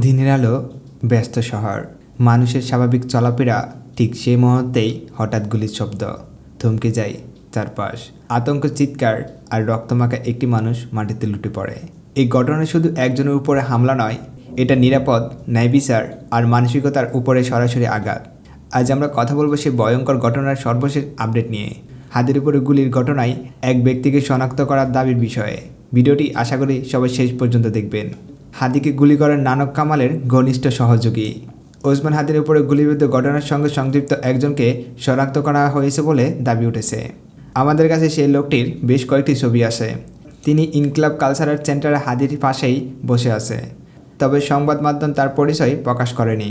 দিনের আলো, ব্যস্ত শহর। মানুষের স্বাভাবিক চলাফেরা ঠিক সেই মুহূর্তেই হঠাৎ গুলির শব্দ থমকে যায় চারপাশ। আতঙ্ক, চিৎকার আর রক্তমাখা একটি মানুষ মাটিতে লুটে পড়ে। এই ঘটনা শুধু একজনের উপরে হামলা নয়, এটা নিরাপদ, ন্যায় বিচার আর মানসিকতার উপরে সরাসরি আঘাত। আজ আমরা কথা বলব সেই ভয়ঙ্কর ঘটনার সর্বশেষ আপডেট নিয়ে। হাতের উপরে গুলির ঘটনায় এক ব্যক্তিকে শনাক্ত করার দাবির বিষয়ে। ভিডিওটি আশা করি সবাই শেষ পর্যন্ত দেখবেন। হাদিকে গুলি করেন নানক কামালের ঘনিষ্ঠ সহযোগী। ওসমান হাদির উপরে গুলিবিদ্ধ ঘটনার সঙ্গে সংযুক্ত একজনকে শনাক্ত করা হয়েছে বলে দাবি উঠেছে। আমাদের কাছে সেই লোকটির বেশ কয়েকটি ছবি আছে। তিনি ইনক্লাব কালচারাল সেন্টারের হাদির পাশেই বসে আছে। তবে সংবাদ মাধ্যম তার পরিচয় প্রকাশ করেনি।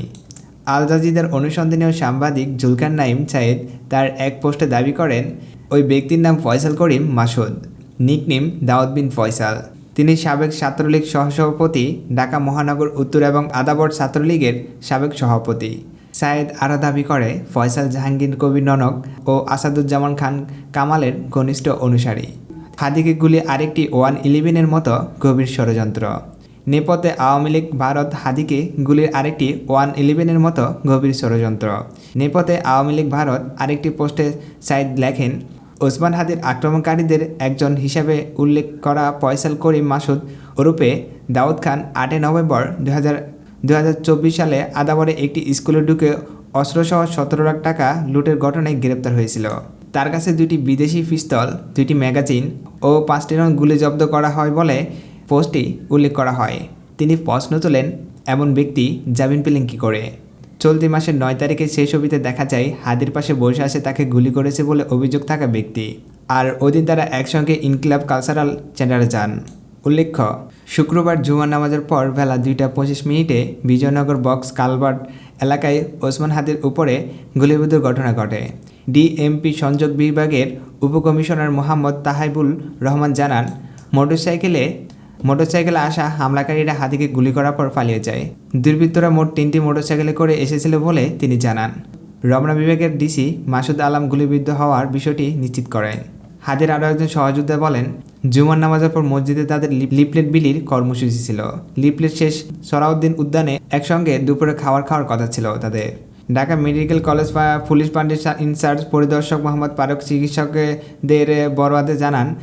আল জাজিদের অনুসন্ধানীয় সাংবাদিক জুলকার নাইম সাইদ তার এক পোস্টে দাবি করেন, ওই ব্যক্তির নাম ফয়সাল করিম মাসুদ, নিকনেম দাউদ বিন ফয়সাল। তিনি সাবেক ছাত্রলীগ সহসভাপতি, ঢাকা মহানগর উত্তর এবং আদাবর ছাত্রলীগের সাবেক সভাপতি। সায়েদ আরও দাবি করে, ফয়সাল জাহাঙ্গীর কবির ননক ও আসাদুজ্জামান খান কামালের ঘনিষ্ঠ অনুসারী। হাদিকে গুলি আরেকটি ওয়ান ইলেভেনের মতো গভীর ষড়যন্ত্র। নেপথে আওয়ামী লীগ, ভারত হাদিকে গুলির আরেকটি ওয়ান ইলেভেনের মতো গভীর ষড়যন্ত্র। নেপথে আওয়ামী লীগ, ভারত আরেকটি পোস্টে সাইদ লেখেন ওসমান হাদির আক্রমণকারীদের একজন হিসাবে উল্লেখ করা ফয়সাল করিম মাসুদ ওরূপে দাউদ খান আটই নভেম্বর দু হাজার সালে আদাবরে একটি স্কুলে ঢুকে অস্ত্রসহ সতেরো লাখ টাকা লুটের ঘটনায় গ্রেপ্তার হয়েছিল। তার কাছে দুটি বিদেশি পিস্তল দুটি ম্যাগাজিন ও পাঁচটি রং গুলি জব্দ করা হয় বলে পোস্টটি উল্লেখ করা হয়। তিনি প্রশ্ন তোলেন, এমন ব্যক্তি জামিন পেলেন কী করে? চলতি মাসের নয় তারিখে সেই ছবিতে দেখা যায়, হাদির পাশে বসে আসে তাকে গুলি করেছে বলে অভিযোগ থাকা ব্যক্তি। আর ওদিন তারা একসঙ্গে ইনকিলাব কালচারাল সেন্টারে যান। উল্লেখ্য, শুক্রবার জুমা নামাজের পর বেলা দুইটা পঁচিশ মিনিটে বিজয়নগর বক্স কালভার্ট এলাকায় ওসমান হাদির উপরে গুলিবিদ্ধ ঘটনা ঘটে। ডিএমপি সংযোগ বিভাগের উপকমিশনার মোহাম্মদ তাহাইবুল রহমান জানান, মোটরসাইকেলে মোটরসাইকেলে আসা হামলাকারীরা হাতিকে গুলি করার পর পালিয়ে যায়। দুর্বৃত্তরা মোট তিনটি মোটরসাইকেলে করে এসেছিল বলে তিনি জানান। রমনা বিভাগের ডিসি মাসুদ আলম গুলিবিদ্ধ হওয়ার বিষয়টি নিশ্চিত করেন। হাজির আরও একজন সহযোদ্ধা বলেন, জুমার নামাজের পর মসজিদে তাদের লিপ- লিফলেট বিলির কর্মসূচি ছিল। লিপলেট শেষ সরাউদ্দিন উদ্যানে একসঙ্গে দুপুরে খাওয়ার খাওয়ার কথা ছিল তাদের। ঢাকা মেডিকেল কলেজ পুলিশ পান্ডের ইনচার্জ পরিদর্শক মোহাম্মদ ফারুক চিকিৎসকদের বড়বাদে জানান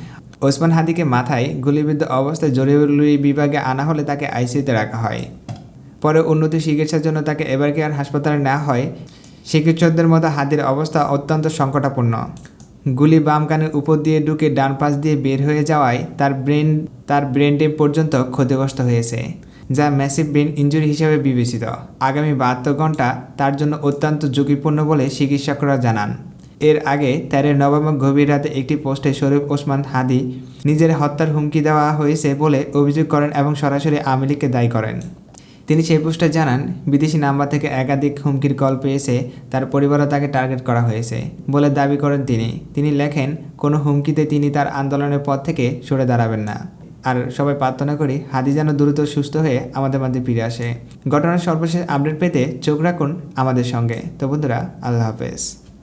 ওসমান হাদিকে মাথায় গুলিবিদ্ধ অবস্থায় জরুরি বিভাগে আনা হলে তাকে আইসিইউতে রাখা হয়। পরে উন্নত চিকিৎসার জন্য তাকে এবার কেয়ার হাসপাতালে নেওয়া হয়? চিকিৎসকদের মতো হাদির অবস্থা অত্যন্ত সংকটাপূর্ণ গুলি বাম কানের উপর দিয়ে ঢুকে ডান পাশ দিয়ে বের হয়ে যাওয়ায় তার ব্রেন তার ব্রেন পর্যন্ত ক্ষতিগ্রস্ত হয়েছে, যা ম্যাসিভ ব্রেন ইঞ্জুরি হিসেবে বিবেচিত। আগামী বাহাত্তর ঘণ্টা তার জন্য অত্যন্ত ঝুঁকিপূর্ণ বলে চিকিৎসকরা জানান। এর আগে তেরো নভেম্বর গভীর রাতে একটি পোস্টে শরীফ ওসমান হাদি নিজের হত্যার হুমকি দেওয়া হয়েছে বলে অভিযোগ করেন এবং সরাসরি আওয়ামী লীগকে দায়ী করেন। তিনি সেই পোস্টে জানান, বিদেশি নাম্বার থেকে একাধিক হুমকির কল পেয়েছে, তার পরিবারও তাকে টার্গেট করা হয়েছে বলে দাবি করেন তিনি। তিনি লেখেন, কোনো হুমকিতে তিনি তার আন্দোলনের পথ থেকে সরে দাঁড়াবেন না। আর সবাই প্রার্থনা করি, হাদি যেন দ্রুত সুস্থ হয়ে আমাদের মধ্যে ফিরে আসে। ঘটনার সর্বশেষ আপডেট পেতে চোখ রাখুন আমাদের সঙ্গে। তো বন্ধুরা, আল্লাহ হাফেজ।